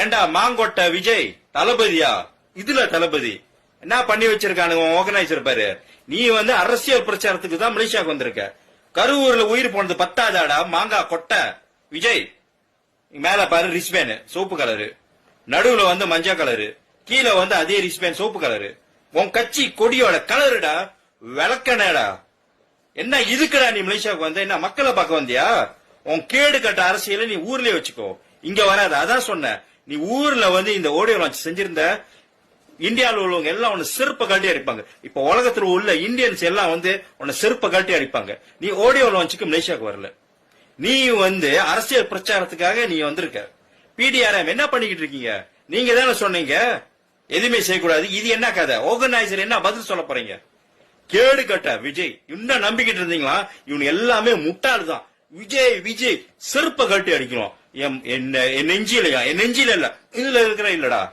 ஏண்டா மாங்கொட்டை விஜய்? தளபதியா? இதுல தளபதி. என்ன பண்ணி வச்சிருக்கானுங்க? ஆர்கனைசர் பாரு. நீ வந்து அரசியல் பிரச்சாரத்துக்கு தான் மலேசியாவுக்கு வந்திருக்க. கருவூர்ல உயிர் போனது பத்தாதாடா? மாங்கா கொட்டை. விஜய் மேல பாரு ரிஸ்பேன் சோப்பு கலரு நடுவுல வந்து மஞ்சள் கலரு கீழே வந்து அதே ரிஸ்பேன் சோப்பு கலரு உன் கட்சி கொடியோட கலருடா விளக்கணடா என்ன இதுக்குடா நீ மலேசியாவுக்கு வந்த? என்ன மக்களை பார்க்க வந்தியா? உன் கேடு கட்ட அரசியல நீ ஊர்லயே வச்சுக்கோ. இங்க வராத. அதான் சொன்னேன். நீ ஊர்ல வந்து இந்த ஓடியோ லான்ச் செஞ்சிருந்த இந்தியாவில் உள்ளவங்க எல்லாம் உன்னை செருப்ப கழட்டி அடிப்பாங்க. இப்ப உலகத்துல உள்ள இந்தியன்ஸ் எல்லாம் வந்து உன்னை செருப்ப கழட்டி அடிப்பாங்க. நீ ஓடியோ லான்ச்சுக்கு மலேசியாவுக்கு வரல. நீ வந்து அரசியல் பிரச்சாரத்துக்காக நீ வந்திருக்க. பிடிஆர்எம் என்ன பண்ணிக்கிட்டு இருக்கீங்க? நீங்க தானே சொன்னீங்க. எதுவுமே செய்யக்கூடாது. இது என்ன கதை? ஆர்கனைசர் என்ன பதில் சொல்ல போறீங்க? கேடு கட்ட விஜய். இன்னும் நம்பிக்கிட்டு இருந்தீங்களா? இவனு எல்லாமே முட்டாள் தான் விஜய் விஜய் செருப்பை கட்டி அடிக்கணும் என் என்ன- என் நெஞ்சிலையா? என் நெஞ்சில இல்ல. இதுல இருக்கிற இல்லடா.